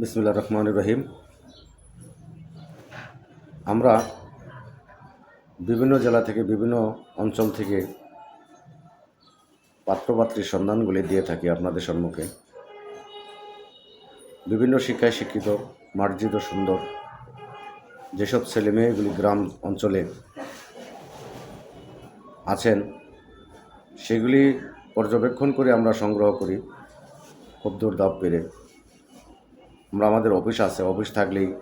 বিসমুল্লাহ রহমান রহিম। আমরা বিভিন্ন জেলা থেকে, বিভিন্ন অঞ্চল থেকে পাত্রপাত্রীর সন্ধানগুলি দিয়ে থাকি আপনাদের সম্মুখে। বিভিন্ন শিক্ষায় শিক্ষিত, মার্জিত, সুন্দর যেসব ছেলেমেয়েগুলি গ্রাম অঞ্চলে আছেন, সেগুলি পর্যবেক্ষণ করে আমরা সংগ্রহ করি। খুব দূর দাপ পেরে আমরা আমাদের অফিস আছে, অফিস থাকলেই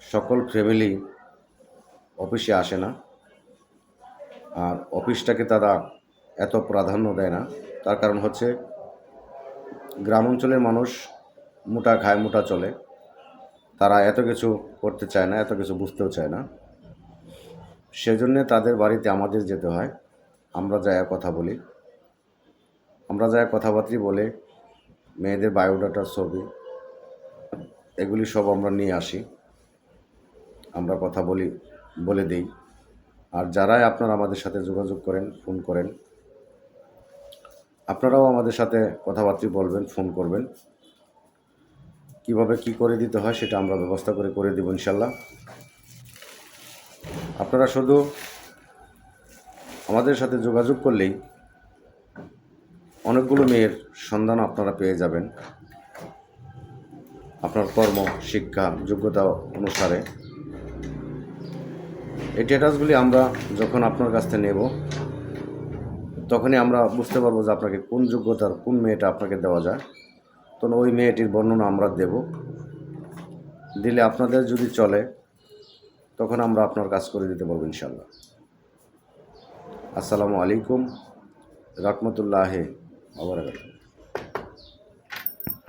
সকল ফ্যামিলি অফিসে আসে না। আর অফিসটাকে তারা এত প্রাধান্য দেয় না। তার কারণ হচ্ছে গ্রাম অঞ্চলের মানুষ মোটা খায় মোটা চলে। তারা এত কিছু করতে চায় না, এত কিছু বুঝতেও চায় না। সেজন্যে তাদের বাড়িতে আমাদের যেতে হয়। আমরা যায় কথা বলি। আমরা যায় কথাবার্তি বলে, মেয়েদের বায়োডাটার ছবি এগুলি সব আমরা নিয়ে আসি। আমরা কথা বলি, বলে দিই। আর যারাই আপনারা আমাদের সাথে যোগাযোগ করেন, ফোন করেন, আপনারাও আমাদের সাথে কথাবার্তা বলবেন, ফোন করবেন। কীভাবে কি করে দিতে হয় সেটা আমরা ব্যবস্থা করে করে দেব ইনশাল্লাহ। আপনারা শুধু আমাদের সাথে যোগাযোগ করলেই অনেকগুলো মেয়ের সন্ধান আপনারা পেয়ে যাবেন। আপনার কর্ম, শিক্ষা, যোগ্যতা অনুসারে। এই স্ট্যাটাসগুলি আমরা যখন আপনার কাছ থেকে নেব, তখনই আমরা বুঝতে পারব যে আপনাকে কোন যোগ্যতার, কোন মেয়েটা আপনাকে দেওয়া যায়। তখন ওই মেয়েটির বর্ণনা আমরা দেব। দিলে আপনাদের যদি চলে, তখন আমরা আপনার কাজ করে দিতে পারব ইনশাল্লাহ আসসালামু আলাইকুম, রহমতুল্লাহ আবার